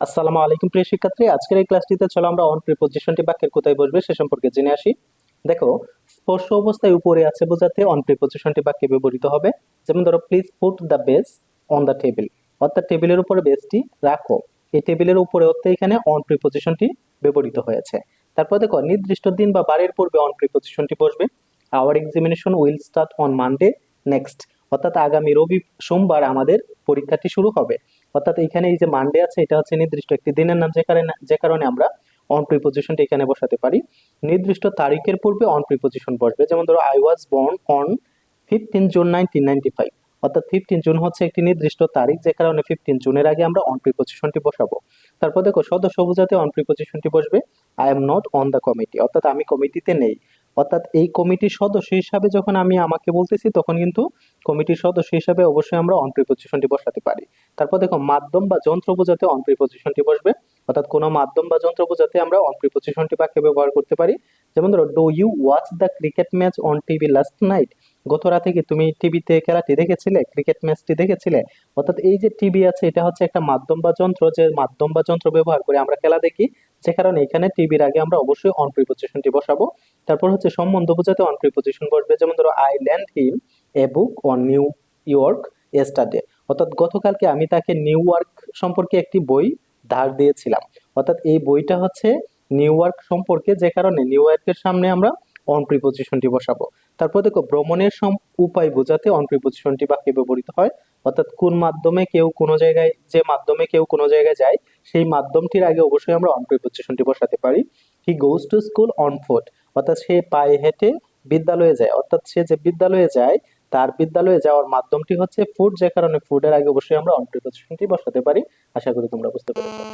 আসসালামু আলাইকুম প্রিয় শিক্ষার্থী। আজকের এই ক্লাসটিতে চলো আমরা অন প্রিপোজিশনটি বাক্যের কোথায় বসবে সে সম্পর্কে জেনে আসি। দেখো, স্পর্শ অবস্থায় উপরে আছে বোঝাতে অন প্রিপোজিশনটি বাক্যে ব্যবহৃত হবে। যেমন ধরো please put the base on the table অর্থাৎ টেবিলের উপরে বেসটি রাখো। এই টেবিলের উপরে অর্থে এখানে অন প্রিপোজিশনটি ব্যবহৃত হয়েছে। তারপর দেখো, নির্দিষ্ট দিন বা বারের পূর্বে অন প্রিপোজিশনটি বসবে। Our examination will start on Monday next অর্থাৎ আগামী রবি, সোমবার আমাদের পরীক্ষাটি শুরু হবে। অর্থাৎ এখানে এই যে মানডে আছে, এটা হচ্ছে নির্দিষ্ট একটি দিনের নাম, যে কারণে যে কারণে আমরা অন প্রিপোজিশনটা এখানে বসাতে পারি। নির্দিষ্ট তারিখের পূর্বে অন প্রিপোজিশন বসবে। যেমন ধরো I was born on fifteen June nineteen ninety five অর্থাৎ ফিফটিন জুন হচ্ছে একটি নির্দিষ্ট তারিখ, যে কারণে ফিফটিন জুনের আগে আমরা অন প্রিপোজিশনটি বসাবো। তারপর দেখো, সদস্য বোঝাতে অন প্রিপোজিশনটি বসবে। I am not on the committee অর্থাৎ আমি কমিটিতে নেই। অর্থাৎ এই কমিটির সদস্য হিসাবে যখন আমি আমাকে বলতেছি, তখন কিন্তু কমিটির সদস্য হিসাবে অবশ্যই আমরা অন বসাতে পারি। তারপর দেখো, মাধ্যম বা যন্ত্র বোঝাতে অন বসবে। অর্থাৎ কোনো মাধ্যম বা যন্ত্র বোঝাতে আমরা অন প্রিপোজিশনটি বাক্যে ব্যবহার করতে পারি। যেমন ধরো do you watch the cricket match on TV last night গত রাতে কি তুমি টিভিতে খেলাটি দেখেছিলে? ক্রিকেট ম্যাচটি দেখেছিলে? অর্থাৎ এই যে টিভি আছে, এটা হচ্ছে একটা মাধ্যম বা যন্ত্র যে মাধ্যম বা যন্ত্র ব্যবহার করে আমরা খেলা দেখি। যে কারণে এখানে টিভির আগে আমরা অবশ্যই অন প্রিপোজিশনটি বসাবো। তারপর হচ্ছে সম্বন্ধ বোঝাতে অন প্রিপোজিশন বসবে। যেমন ধরো I lent him a book on New York yesterday অর্থাৎ গতকালকে আমি তাকে নিউ ইয়র্ক সম্পর্কে একটি বই ধার দিয়েছিলাম। অর্থাৎ এই বইটা হচ্ছে নিউ ইয়র্ক সম্পর্কে, যে কারণে নিউ ইয়র্কের সামনে আমরা অন প্রিপোজিশনটি বসাবো। তারপর দেখো, ভ্রমণের সম- উপায় বোঝাতে অন প্রিপোজিশনটি বাক্যে ব্যবহৃত হয়। অর্থাৎ কোন মাধ্যমে কেউ কোনো জায়গায়, যে মাধ্যমে কেউ কোনো জায়গায় যায়, সেই মাধ্যমটির আগে অবশ্যই আমরা অন প্রিপোজিশনটি বসাতে পারি। He goes to school on foot অর্থাৎ সে পায়ে হেঁটে বিদ্যালয়ে যায়। অর্থাৎ সে যে বিদ্যালয়ে যায়, তার বিদ্যালয়ে যাওয়ার মাধ্যমটি হচ্ছে ফুড যে কারণে ফুডের আগে অবশ্যই আমরা অন প্রিপোজিশনটি বসাতে পারি। আশা করি তোমরা বুঝতে পেরেছ।